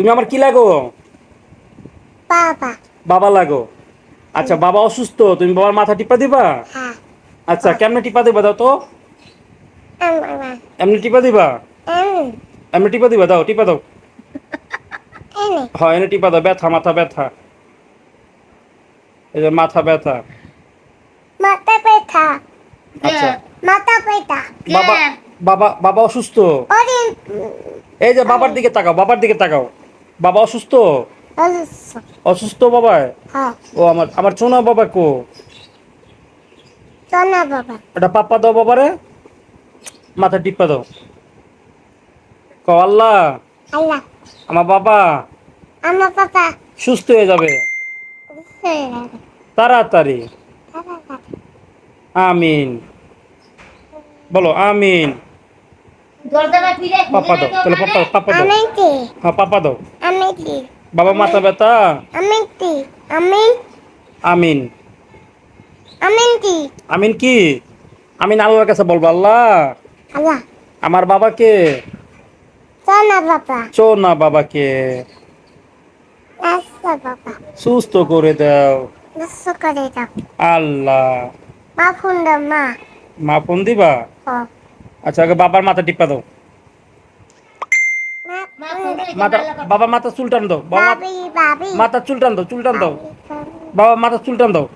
তুমি আমার কি লাগো? বাবা। বাবা লাগো। আচ্ছা বাবা অসুস্থ তুমি বাবার মাথা টিপা দিবা? হ্যাঁ। আচ্ছা কেমনে টিপা দিবা দাও তো? এমনি টিপা দিবা? এমনি। টিপা দিবা দাও টিপা দাও। হ্যাঁ এনে টিপা দাও ব্যথা মাথা ব্যথা। এই যে মাথা ব্যথা। মাথা ব্যথা। আচ্ছা। মাথা ব্যথা। বাবা বাবা বাবা অসুস্থ? এই যে বাবার দিকে তাকাও বাবার দিকে তাকাও। বাবা অসুস্থ? অসুস্থ অসুস্থ বাবা? হ্যাঁ ও আমার আমার চোনা বাবা কো? সোনা বাবা। এটা পাপ্পা দাও বাবারে। মাথা টিপা দাও। ক আল্লাহ। আল্লাহ। আমার বাবা। আমার বাবা সুস্থ হয়ে যাবে। তাড়াতাড়ি। আমিন। বলো আমিন। পাপা দাও তাহলে পাপা পাপা দাও। হ্যাঁ পাপা দাও। কি বাবা মাথা ব্যথা আমি কি আমি আমিন। আমি কি আমিন কি? আমিন আল্লাহর কাছে বলব আল্লাহ। আল্লাহ। আমার বাবাকে সোনা বাবা। চো না বাবাকে। আচ্ছা বাবা। সুস্থ করে দাও। দশ করে দাও। আল্লাহ। মা ফোন দাও মা। মা ফোন দিবা? আচ্ছা আগে বাবার মাথা টিপা দাও। মাথা বাবা মাথা চুলটান দাও। বাবা মাথা চুলটান দাও চুলটান দাও। বাবা মাথা চুলটান দাও।